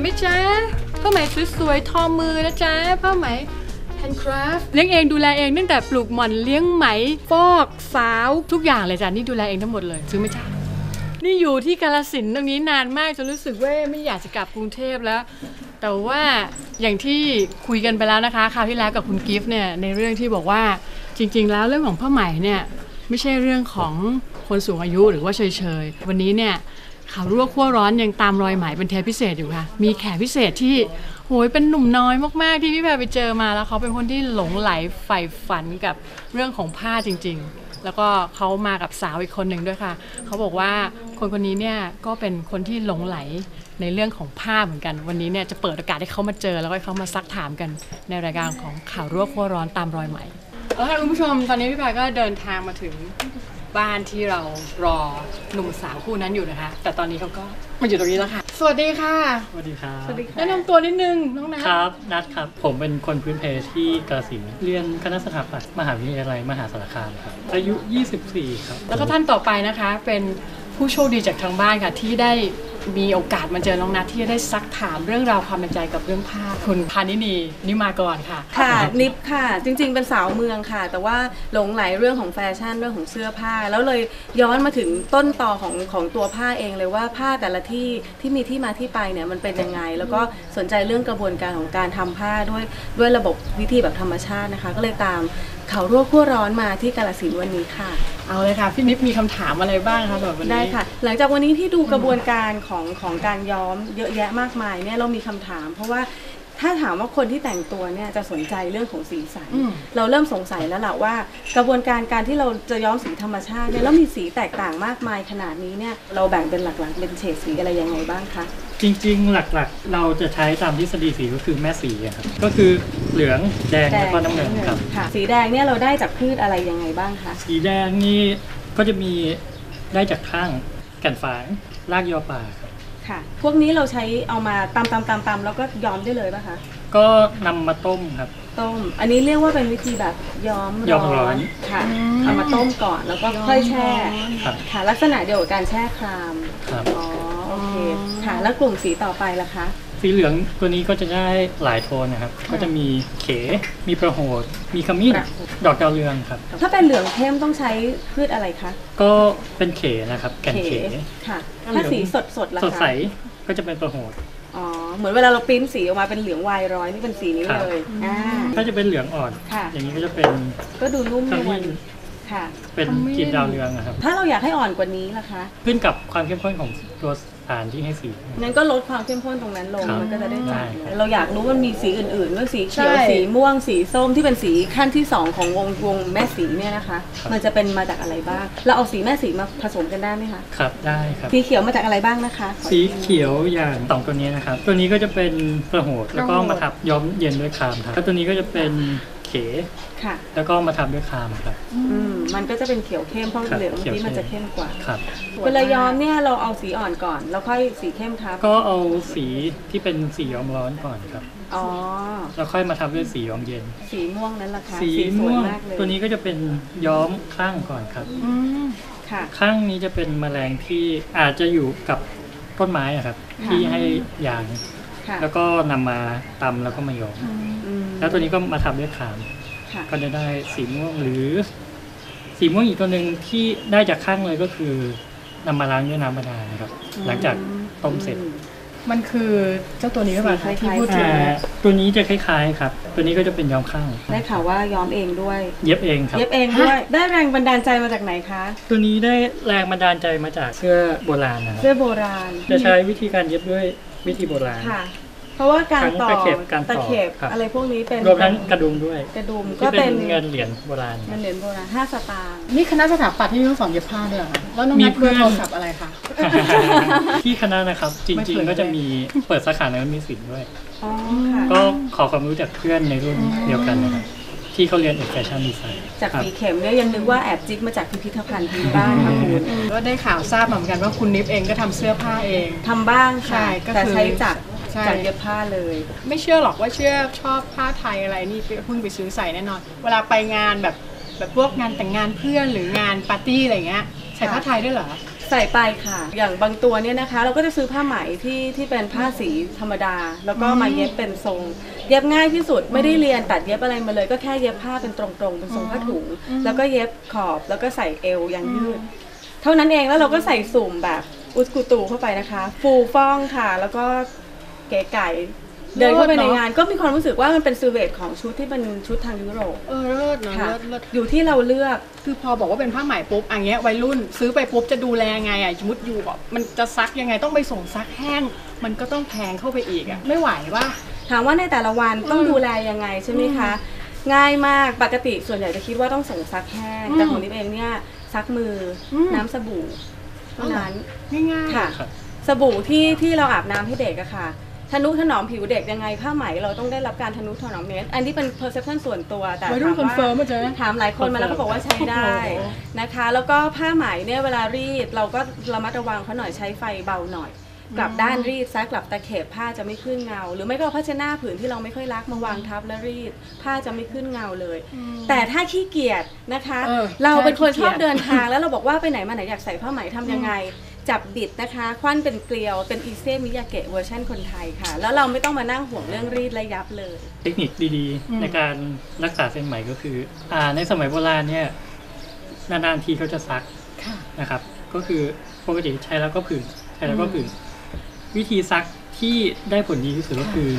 ไหมจ๊ะผ้าไหมสวยๆทอมือนะจ๊ะผ้าไหม handcraft เลี้ยงเองดูแลเองตั้งแต่ปลูกหม่อนเลี้ยงไหมฟอกสาวทุกอย่างเลยจ้ะนี่ดูแลเองทั้งหมดเลยซื้อไหมจ๊ะนี่อยู่ที่กาลสินตรงนี้นานมากจนรู้สึกว่าไม่อยากจะกลับกรุงเทพแล้ว แต่ว่าอย่างที่คุยกันไปแล้วนะคะคราวที่แล้วกับคุณกิฟต์เนี่ยในเรื่องที่บอกว่าจริง ๆ แล้วเรื่องของผ้าไหมเนี่ยไม่ใช่เรื่องของคนสูงอายุหรือว่าเฉยๆ วันนี้เนี่ย ข่าวรั่วขั้วร้อนยังตามรอยหมายเป็นเทปพิเศษอยู่ค่ะ มีแขกพิเศษที่โหยเป็นหนุ่มน้อยมากๆที่พี่แพรไปเจอมาแล้วเขาเป็นคนที่หลงไหลใฝ่ฝันกับเรื่องของผ้าจริง ๆ แล้วก็เขามากับสาวอีกคนหนึ่งด้วยค่ะ เขาบอกว่าคนคนนี้เนี่ยก็เป็นคนที่หลงไหลในเรื่องของผ้าเหมือนกัน วันนี้เนี่ยจะเปิดโอกาสให้เขามาเจอแล้วก็ให้เขามาซักถามกันในรายการของข่าวรั่วขั้วร้อนตามรอยไหมแล้วค่ะคุณผู้ชมตอนนี้พี่พายก็เดินทางมาถึง บ้านที่เรารอหนุ่มสาวคู่นั้นอยู่นะคะ แต่ตอนนี้เขาก็มาอยู่ตรงนี้แล้วค่ะ สวัสดีค่ะ สวัสดีครับแนะนำตัวนิดนึงน้องนัทครับ นัดครับ ผมเป็นคนพื้นเพที่กาฬสินธุ์เรียนคณะสถาปัตย์มหาวิทยาลัยมหาสารคามครับ อายุ 24 ครับ แล้วก็ท่านต่อไปนะคะเป็นผู้โชคดีจากทางบ้านค่ะที่ได้ มีโอกาสมาเจอน้องนัทที่จะได้ซักถามเรื่องราวความในใจกับเรื่องผ้าคุณพานินีนิมาก่อนค่ะ ค่ะนิฟค่ะ จริง ๆ เป็นสาวเมืองค่ะ แต่ว่าหลงไหลเรื่องของแฟชั่นเรื่องของเสื้อผ้า แล้วเลยย้อนมาถึงต้นต่อของของตัวผ้าเองเลยว่าผ้าแต่ละที่ที่มีที่มาที่ไปเนี่ยมันเป็นยังไง แล้วก็สนใจเรื่องกระบวนการของการทำผ้าด้วยด้วยระบบวิธีแบบธรรมชาตินะคะ ก็เลยตาม เขารั่วขั้วร้อนมาที่กาลสินธุ์วันนี้ค่ะ เอาเลยค่ะ พี่นิฟมีคำถามอะไรบ้างคะสำหรับวันนี้ ได้ค่ะ หลังจากวันนี้ที่ดูกระบวนการของของการย้อมเยอะแยะมากมายเนี่ยเรามีคำถาม เพราะว่าถ้าถามว่าคนที่แต่งตัวเนี่ยจะสนใจเรื่องของสีสัน อืม เราเริ่มสงสัยแล้วล่ะว่า กระบวนการการที่เราจะย้อมสีธรรมชาติเนี่ยแล้วมีสีแตกต่างมากมายขนาดนี้เนี่ยเราแบ่งเป็นหลักๆเป็นเฉดสีอะไรยังไงบ้างคะ จริง ๆ หลักๆ เราจะใช้ตามทฤษฎีสีก็คือแม่สีอะครับก็คือเหลืองแดงแล้วก็น้ำเงินครับ ค่ะสีแดงเนี่ยเราได้จากพืชอะไรยังไงบ้างคะ สีแดงนี่ก็จะมีได้จากข้างแก่นฝางรากยอป่าครับค่ะ พวกนี้เราใช้เอามาตำตำตำตำแล้วก็ย้อมได้เลยป่ะคะ ก็นำมาต้มครับ ต้ม อันนี้เรียกว่าเป็นวิธีแบบย้อมย้อมร้อน ค่ะเอามาต้มก่อนแล้วก็ค่อยแช่ ครับ ค่ะ ลักษณะเดียวกับการแช่คราม ครับ อ๋อ โอเค ค่ะ แล้วกลุ่มสีต่อไปล่ะคะ สีเหลืองตัวนี้ก็จะได้หลายโทนนะครับ ก็จะมีเข มีประโหดมีขมิ้นประโหดดอกดาวเรืองครับ ถ้าเป็นเหลืองเข้มต้องใช้พืชอะไรคะ ก็เป็นเขนะครับ แก่นเขค่ะ ถ้าเหลืถ้าองสีสดสดๆล่ะสดคะใสก็จะเป็นประโหดอ๋อ เหมือนเวลาเราปริ้นสีออกมาเป็นเหลืองวายร้อยนี่เป็นสีนี้ครับเลย อ่า ถ้าจะเป็นเหลืองอ่อนค่ะอย่างนี้ก็จะเป็น ก็ดูนุ่มขนวมิ้ลน ค่ะเป็นขมิ้นกลีบดาวเรืองนะครับ ถ้าเราอยากให้อ่อนกว่านี้ล่ะคะ ขึ้นกับความเข้มข้นของตัวสารที่ให้สี งั้นก็ลดความเข้มข้นตรงนั้นลง ครับมันก็จะได้จัดได้ครับ เราอยากรู้ว่ามีสีอื่นๆว่าสีเขียว ใช่ สีม่วง สีส้มที่เป็นสีขั้นที่สองของวงวงแม่สีเนี่ยนะคะ มันจะเป็นมาจากอะไรบ้าง เราเอาสีแม่สีมาผสมกันได้ไหมคะ ครับได้ครับ สีเขียวมาจากอะไรบ้างนะคะขอสีเขียวอย่างสองตัวนี้นะครับ ตัวนี้ก็จะเป็นประโหดแล้วก็มาทับย้อมเย็นด้วยครามครับแล้วตัวนี้ก็จะเป็น เขค่ะ แล้วก็มาทับด้วยครามครับ อืมมันก็จะเป็นเขียวเข้มเพราะครับเหลืองเมื่อกี้เขียวเข้ม มันจะเข้มกว่าครับ เวลาย้อมเนี่ยเราเอาสีอ่อนก่อน แล้วค่อยสีเข้มครับก็เอาสีที่เป็นสีย้อมร้อนก่อนครับ อ๋อ แล้วค่อยมาทับด้วยสีย้อมเย็น สีม่วงนั้นล่ะคะสีสวยม่วงมากเลยตัวนี้ก็จะเป็นย้อมข้างก่อนครับ อืมค่ะ ข้างนี้จะเป็นแมลงที่อาจจะอยู่กับต้นไม้อะครับ ค่ะ ที่ให้ยาง ค่ะแล้วก็นำมาตำแล้วก็มาย้อม อืม แล้วตัวนี้ก็มาทำด้วยขาม ค่ะ ก็จะได้สีม่วงหรือ สีม่วงอีกตัวหนึ่งที่ได้จากข้างเลยก็คือนำมาล้างด้วยน้ำบาดาลนะครับ หลังจากต้มเสร็จ มันคือเจ้าตัวนี้หรือเปล่าสีคะคล้ายๆ ที่พูดถึงอ่าตัวนี้จะคล้ายๆครับ ตัวนี้ก็จะเป็นย้อมข้างได้ข่าวว่าย้อมเองด้วย เย็บเองครับ เย็บเองด้วย ได้แรงบันดาลใจมาจากไหนคะ ตัวนี้ได้แรงบันดาลใจมาจากเสื้อโบราณนะครับเสื้อโบราณ จะใช้วิธีการเย็บด้วย วิธีโบราณ ค่ะ เพราะว่าการต่อทั้งตะเข็บการต่อตะเข็บครับ อะไรพวกนี้เป็นรวมทั้งกระดุมด้วยกระดุมที่ก็เป็เป็นนเงินเหรียญโบราณ เงินเหรียญโบราณห้าสตางค์ นี่คณะสถาปัตย์ที่ต้องสอนเย็บผ้าด้วยเหรอคะแล้วน้องมีนัทเพื่เพื่ออนโทรศัพท์อะไรคะ ที่คณะนะครับ จไม่ริง เปิด ๆ ก็จะมีเปิดสาขาในมีสินด้วย อ๋อค่ะ ก็ขอความรู้จากเพื่อนในรุ่นเดียวกันนะครับที่เขาเรียนเอกแฟชั่นดีไซน์ จากครับสีเข็มเนี่ยยังนึกว่าแอบจิกมาจากพิพิธภัณฑ์ที่บ้านค่ะคุณก็ได้ข่าวทราบมาเหมือนกันว่าคุณนิฟเองก็ทำเสื้อผ้าเองทำบ้างใช่ค่ะก็แต่คือใช้จักรใช่จักรเย็บผ้าเลย ไม่เชื่อหรอกว่าเชื่อชอบผ้าไทยอะไรนี่เพิ่งไปซื้อใส่แน่นอน เวลาไปงานแบบแบบพวกงานแต่งงานเพื่อนหรืองานปาร์ตี้อะไรเงี้ยใส่ผ้าไทยด้วยเหรอใใส่ไปค่ะ อย่างบางตัวเนี่ยนะคะ เราก็จะซื้อผ้าไหมที่ที่เป็นผ้าสีธรรมดา แล้วก็มาเย็บเป็นทรง เย็บง่ายที่สุดไม่ได้เรียนตัดเย็บอะไรมาเลย ก็แค่เย็บผ้าเป็นตรงๆเป็นทรงผ้าถุง แล้วก็เย็บขอบแล้วก็ใส่เอวยางยืด เท่านั้นเองแล้วเราก็ใส่สุ่มแบบอุสกูตูเข้าไปนะคะ ฟูฟ่องค่ะ แล้วก็เก๋ไก่ เดินเข้าไปในงานก็มีความรู้สึกว่ามันเป็นซิลเวตของชุดที่เป็นชุดทางยุโรปเออเลิศนะค่ะเลิศเลิศอยู่ที่เราเลือกคือพอบอกว่าเป็นผ้าไหมปุ๊บอันเงี้ยวัยรุ่นซื้อไปปุ๊บจะดูแลไงอะสมมติอยู่แบบมันจะซักยังไงต้องไปส่งซักแห้ง มันก็ต้องแพงเข้าไปอีกอะไม่ไหวว่า ถามว่าในแต่ละวันต้องดูแลยังไงใช่ไหมคะ ง่ายมากปกติส่วนใหญ่จะคิดว่าต้องส่งซักแห้งอืมแต่ของนิดเองเนี่ยซักมืออมน้ำสบู่เท่านั้นง่ายๆค่ะครับสบู่ที่ที่เราอาบน้ำให้เด็กอะค่ะ ทนุถนอมผิวเด็กยังไงผ้าไหมเราต้องได้รับการทนุถนอมเนี้ยอันนี้เป็น perception ส่วนตัวแต่วัยรุ่นถามคอนเฟิร์มว่าอะเจ๊ถามหลายคนมาแล้วก็บอกว่าใช้ได้โอ้โหนะคะ แล้วก็ผ้าไหมเนี่ยเวลารีดเราก็ระมัดระวังเขาหน่อยใช้ไฟเบาหน่อย กลับด้านรีดซะกลับตะเข็บผ้าจะไม่ขึ้นเงา หรือไม่ก็เอาผ้าเช็ดหน้าผืนที่เราไม่ค่อยรักมาวางทับแล้วรีด ผ้าจะไม่ขึ้นเงาเลย แต่ถ้าขี้เกียจนะคะ เออเราเป็นคนใช่ขี้ชเกีอยจบเดินทางแล้วเราบอกว่าไปไหนมาไหนอยากใส่ผ้าไหมทำยังไง จับบิดนะคะควันเป็นเกลียวเป็นอีเซมิยาเกะเวอร์ชันคนไทยค่ะ แล้วเราไม่ต้องมานั่งห่วงเรื่องรีดและยับเลย เทคนิคดีอืมๆในการรักษาเส้นไหมก็คือ อ่า ในสมัยโบราณเนี่ย นานๆทีเขาจะซักค่ะนะครับ ก็คือปกติใช้แล้วก็ผึ่งใช้แล้วก็ผึ่งวิธีซักที่ได้ผลดีที่สุดก็คือ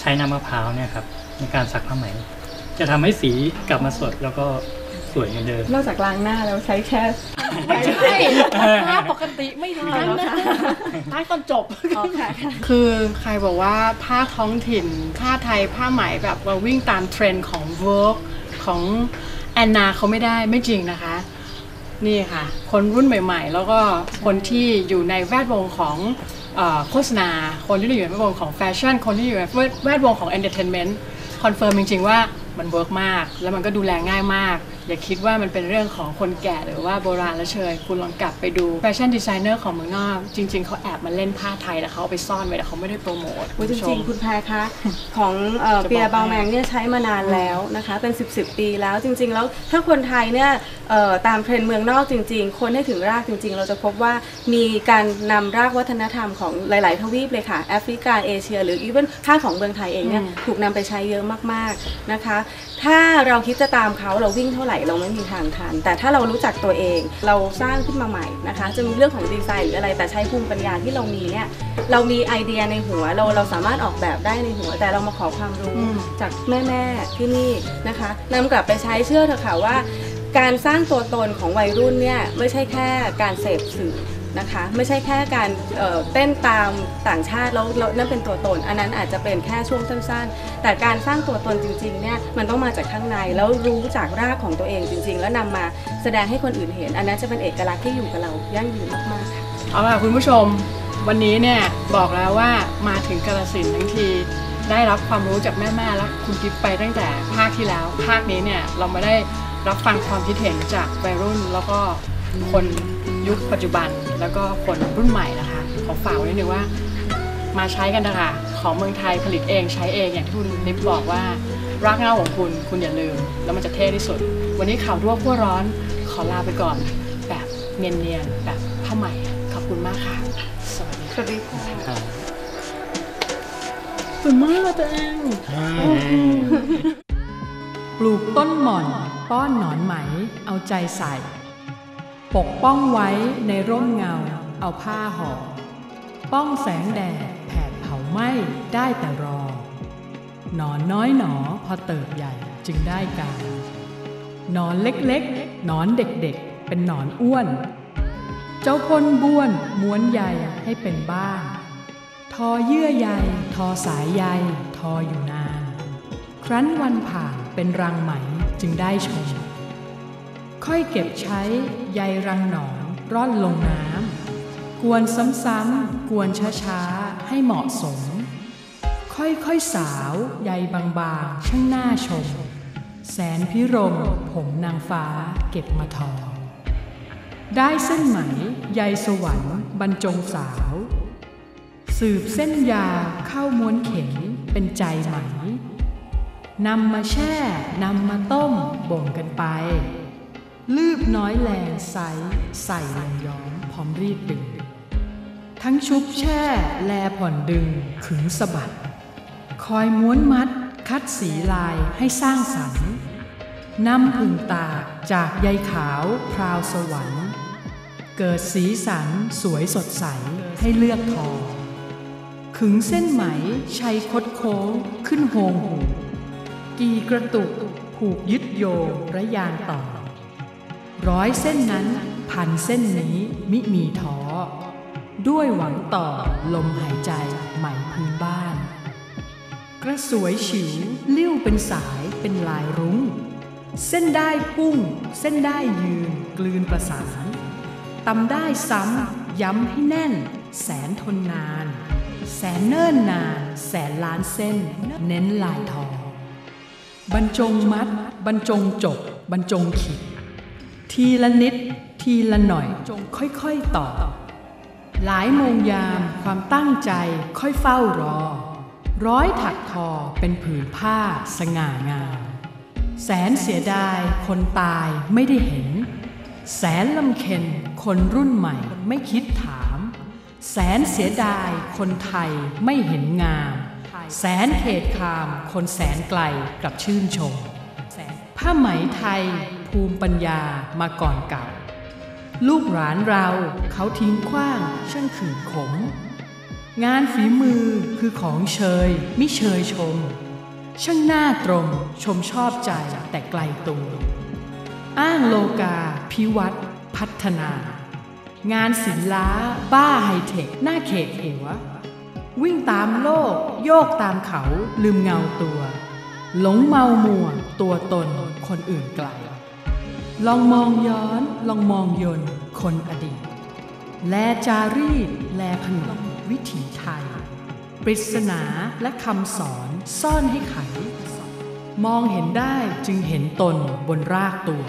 ใช้น้ำมะพร้าวเนี่ยครับในการซักผ้าไหม จะทำให้สีกลับมาสดแล้วก็ สวยเหมือนเดิม นอกจากล้างหน้าแล้วใช้แค่ ไม่ใช่ผ้าปกติไม่ทานนะท้ายตอนจบอ๋อค่ะค่ะคือใครบอกว่าผ้าท้องถิ่น ผ้าไทยผ้าไหมแบบว่าวิ่งตามเทรนด์ของเวิร์กของแอนนาเขาไม่ได้ไม่จริงนะคะ นี่ค่ะ คนรุ่นใหม่ ๆ แล้วก็คนที่อยู่ในแวดวงของเออโฆษณา คนที่อยู่ในแวดวงของแฟชั่น คนที่อยู่ในแวดวงของเอนเตอร์เทนเมนต์คอนเฟิร์มจริง ๆ ว่ามันเวิร์กมาก แล้วมันก็ดูแลง่ายมาก อย่าคิดว่ามันเป็นเรื่องของคนแก่หรือว่าโบราณและเชยคุณลองกลับไปดูแฟชั่นดีไซเนอร์ของเมืองนอก จริง ๆเขาแอบมาเล่นผ้าไทยแล้วเขาเอาไปซ่อนไว้แต่เขาไม่ได้โปรโมทโอ้ยจณผู้ชริงมๆคุณแพรคะ ของเอ่อจะบอกเปียให้บาแมงเนี่ยใช้มานานแล้วนะคะ เป็น 10บสปีแล้วจริง ๆ แล้วถ้าคนไทยเนี่ยเอ่อตามเทรนด์เมืองนอกจริง ๆ คนให้ถึงรากจริง ๆ เราจะพบว่ามีการนำรากวัฒนธรรมของหลาย ๆ ทวีปเลยค่ะแอฟริกาเอเชีย หรืออีเวนค่าของเมืองไทยเองเนี่ยอืมถูกนำไปใช้เยอะมากๆนะคะ ถ้าเราคิดจะตามเขาเราวิ่งเท่าไหร่เราไม่มีทางทัน แต่ถ้าเรารู้จักตัวเอง เราสร้างขึ้นมาใหม่นะคะ จะมีเรื่องของดีไซน์หรืออะไร แต่ใช้ภูมิปัญญาที่เรามีเนี่ยเรามีไอเดียในหัวเราเราสามารถออกแบบได้ในหัว แต่เรามาขอความรู้อืมจากแม่ๆที่นี่นะคะนำกลับไปใช้เชื่อเถอะค่ะว่า การสร้างตัวตนของวัยรุ่นเนี่ยไม่ใช่แค่การเสพสื่อ นะคะ ไม่ใช่แค่การเเต้นตามต่างชาติแล้วนั่นเป็นตัวตน อันนั้นอาจจะเป็นแค่ช่วงสั้นๆ แต่การสร้างตัวตนจริงๆเนี่ยมันต้องมาจากข้างในแล้วรู้จากรากของตัวเองจริง ๆ แล้วนำมาแสดงให้คนอื่นเห็น อันนั้นจะเป็นเอกลักษณ์ที่อยู่กับเรายั่งยืนมากๆค่ะเอาล่ะคุณผู้ชมวันนี้เนี่ยบอกแล้วว่ามาถึงกาลสินทั้งทีได้รับความรู้จากแม่ๆแล้วคุณกิฟไปตั้งแต่ภาคที่แล้ว ภาคนี้เนี่ยเรามาได้รับฟังความคิดเห็นจากวัยรุ่นแล้วก็ คนยุคปัจจุบันแล้วก็คนรุ่นใหม่นะคะขอฝากไว้นิดนึงว่ามาใช้กันนะคะของเมืองไทยผลิตเองใช้เองอย่างที่คุณนิฟบอกว่ารักเงาของคุณคุณอย่าลืม แล้วมันจะเท่ที่สุด วันนี้ข่าวรั่วขั้วร้อนขอลาไปก่อน แบบเนียนๆแบบผ้าใหม่ขอบคุณมากค่ะ สวัสดีสวัสดีค่ะครับสวยมากตัวเองปลูกต้นหม่อน ป้อนหนอนไหม เอาใจใส่ ปกป้องไว้ในร่มเงา เอาผ้าห่อ ป้องแสงแดดแผดเผาไหม้ได้แต่รอ หนอนน้อยหนอพอเติบใหญ่จึงได้การหนอนเล็กๆ หนอนเด็กๆ เป็นหนอนอ้วน เจ้าพ่นบ้วนม้วนใยให้เป็นบ้านทอเยื่อใย ทอสายใย ทออยู่นาน ครั้นวันผ่านเป็นรังไหมจึงได้ชม ค่อยเก็บใช้ใยรังหนอนร่อนลงน้ำ กวนซ้ำๆ กวนช้าๆ ให้เหมาะสม ค่อยๆ สาวใยบางๆ ช่างน่าชม แสนพิรม ผมนางฟ้าเก็บมาทอ ได้เส้นไหมใยสวรรค์บรรจงสาว สืบเส้นยาเข้าม้วนเข็มเป็นใจไหมนำมาแช่ นำมาต้มบ่งกันไป ลืบน้อยแลใส ใส่ลงย้อมพร้อมรีดดึง ทั้งชุบแช่ แลผ่อนดึง ขึงสะบัด คอยม้วนมัด คัดสีลายให้สร้างสรรค์นำผึ่งตาจากใยขาวพราวสวรรค์ เกิดสีสันสวยสดใสให้เลือกทอ ขึงเส้นไหมชัยคดโค้งขึ้นโฮงหู กีกระตุกผูกยึดโยงระยางต่อ ร้อยเส้นนั้นพันเส้นนี้มิมีท้อ ด้วยหวังต่อลมหายใจใหม่พื้นบ้าน กระสวยฉิวเลิ้ยวเป็นสายเป็นลายรุง้ง เส้นได้พุ่ง เส้นได้ยืนกลืนประสานตำได้ซ้ำย้ำให้แน่น แสนทนนาน แสนเนิ่นนาน แสนล้านเส้น เน้นลายทองบรรจงมัด บรรจงจบบรรจงขีด ทีละนิด ทีละหน่อยจงค่อยๆต่อ หลายโมงยามความตั้งใจค่อยเฝ้ารอ ร้อยถักทอเป็นผืนผ้าสง่างาม แสนเสียดายคนตายไม่ได้เห็น แสนลำเค็นคนรุ่นใหม่ไม่คิดถาม แสนเสียดายคนไทยไม่เห็นงาม แสนเขตคามคนแสนไกลกลับชื่นชมผ้าไหมไทย ภูมิปัญญามาก่อนเก่า ลูกหลานเราเขาทิ้งขว้างช่างขืนขม งานฝีมือคือของเชยมิเชยชม ช่างหน้าตรงชมชอบใจแต่ไกลตัวอ้างโลกา พิวัตรพัฒนา งานศิลล้า บ้าไฮเทค หน้าเขกหัววิ่งตามโลก โยกตามเขาลืมเงาตัว หลงเมามัวตัวตนคนอื่นไกล ลองมองย้อน ลองมองยนต์คนอดีต แลจารีต แลผนวกวิถีไทย ปริศนาและคำสอนซ่อนให้ไข มองเห็นได้จึงเห็นตนบนรากตัว